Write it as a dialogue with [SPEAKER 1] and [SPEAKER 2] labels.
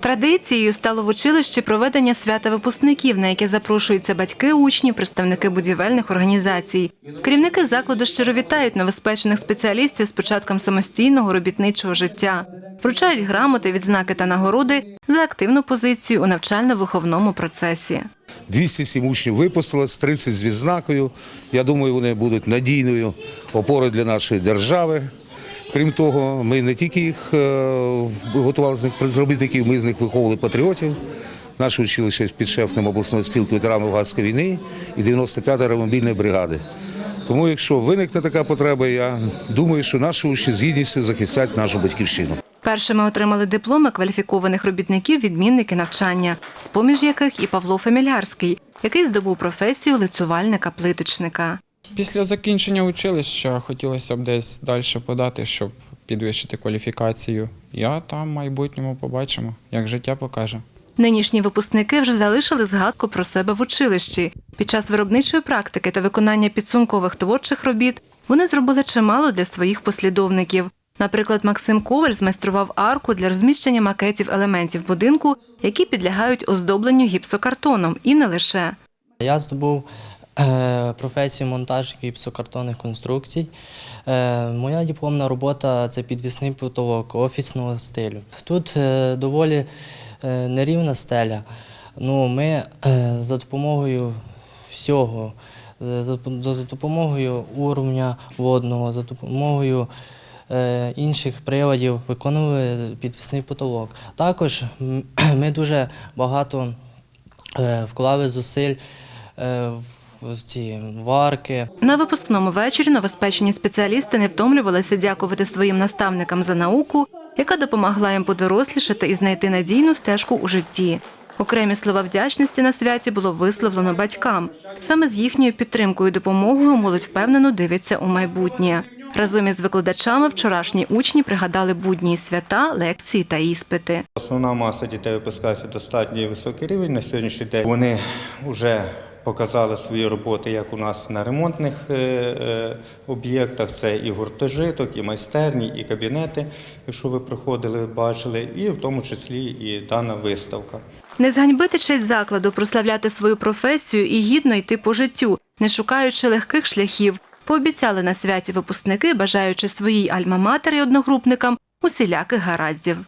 [SPEAKER 1] Традицією стало в училищі проведення свята випускників, на яке запрошуються батьки учнів, представники будівельних організацій. Керівники закладу щиро вітають новоспечених спеціалістів з початком самостійного робітничого життя. Вручають грамоти, відзнаки та нагороди за активну позицію у навчально-виховному процесі.
[SPEAKER 2] 207 учнів випустилось, 30 з відзнакою. Я думаю, вони будуть надійною опорою для нашої держави. Крім того, ми не тільки їх е, готували з них робітників, ми з них виховували патріотів. Наше училище підшефним обласної спілки ветеранів Афганської війни і 95-ї аеромобільної бригади. Тому, якщо виникне така потреба, я думаю, що наші учні з гідністю захистять нашу батьківщину.
[SPEAKER 1] Першими отримали дипломи кваліфікованих робітників відмінники навчання, з поміж яких і Павло Фемілярський, який здобув професію лицювальника-плиточника.
[SPEAKER 3] Після закінчення училища хотілося б десь далі подати, щоб підвищити кваліфікацію. Я там в майбутньому побачимо, як життя покаже.
[SPEAKER 1] Нинішні випускники вже залишили згадку про себе в училищі. Під час виробничої практики та виконання підсумкових творчих робіт вони зробили чимало для своїх послідовників. Наприклад, Максим Коваль змайстрував арку для розміщення макетів елементів будинку, які підлягають оздобленню гіпсокартоном, і не лише.
[SPEAKER 4] Я здобув е, професію монтажника гіпсокартонних конструкцій. Е, моя дипломна робота це підвісний потолок офісного стилю. Тут е, доволі нерівна стеля. Ну, ми за допомогою всього, за, допомогою уровня водного, за допомогою інших приладів виконували підвісний потолок. Також ми дуже багато вклали зусиль в ці варки.
[SPEAKER 1] На випускному вечорі новоспечені спеціалісти не втомлювалися дякувати своїм наставникам за науку, яка допомогла їм подорослішати і знайти надійну стежку у житті. Окремі слова вдячності на святі було висловлено батькам. Саме з їхньою підтримкою і допомогою молодь впевнено дивиться у майбутнє. Разом із викладачами вчорашні учні пригадали будні свята, лекції та іспити.
[SPEAKER 5] Основна маса дітей випускається достатньо високий рівень на сьогоднішній день. Вони вже показали свої роботи як у нас на ремонтних е, е, об'єктах. Це і гуртожиток, і майстерні, і кабінети, якщо ви приходили, бачили, і в тому числі і дана виставка.
[SPEAKER 1] Не зганьбити честь закладу, прославляти свою професію і гідно йти по життю, не шукаючи легких шляхів. Пообіцяли на святі випускники, бажаючи своїй альма-матері одногрупникам усіляких гараздів.